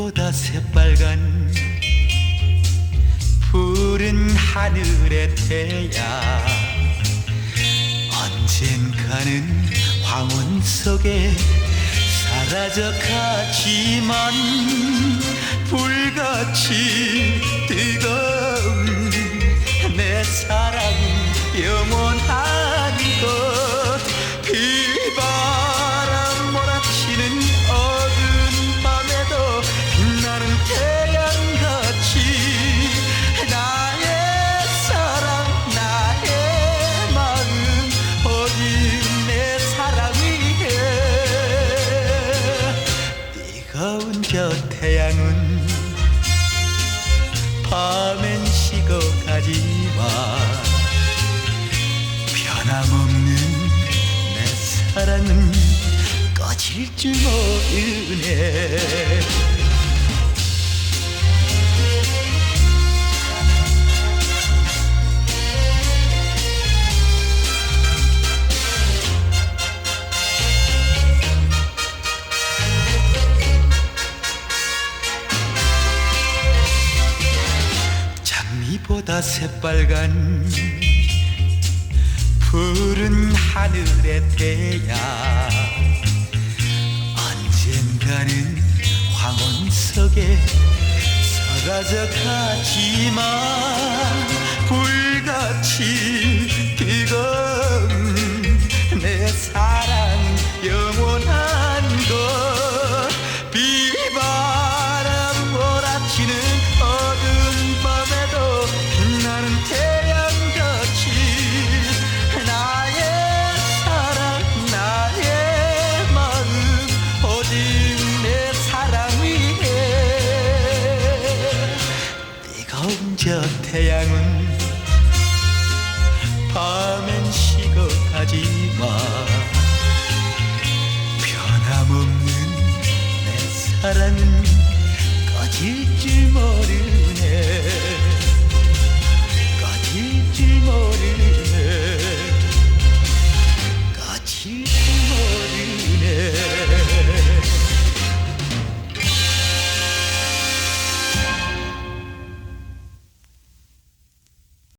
보다 새빨간 푸른 하늘의 태양. 언젠가는 황혼 속에 사라져 가지만 불같이 뜨 꺼질 줄 모르네. 장미보다 새빨간 푸른 하늘의 태양 가는 황혼 속에 사라져 가지만 혼자 태양은 밤엔 식어가지마 변함없는 내 사랑은 꺼질 줄 모르네.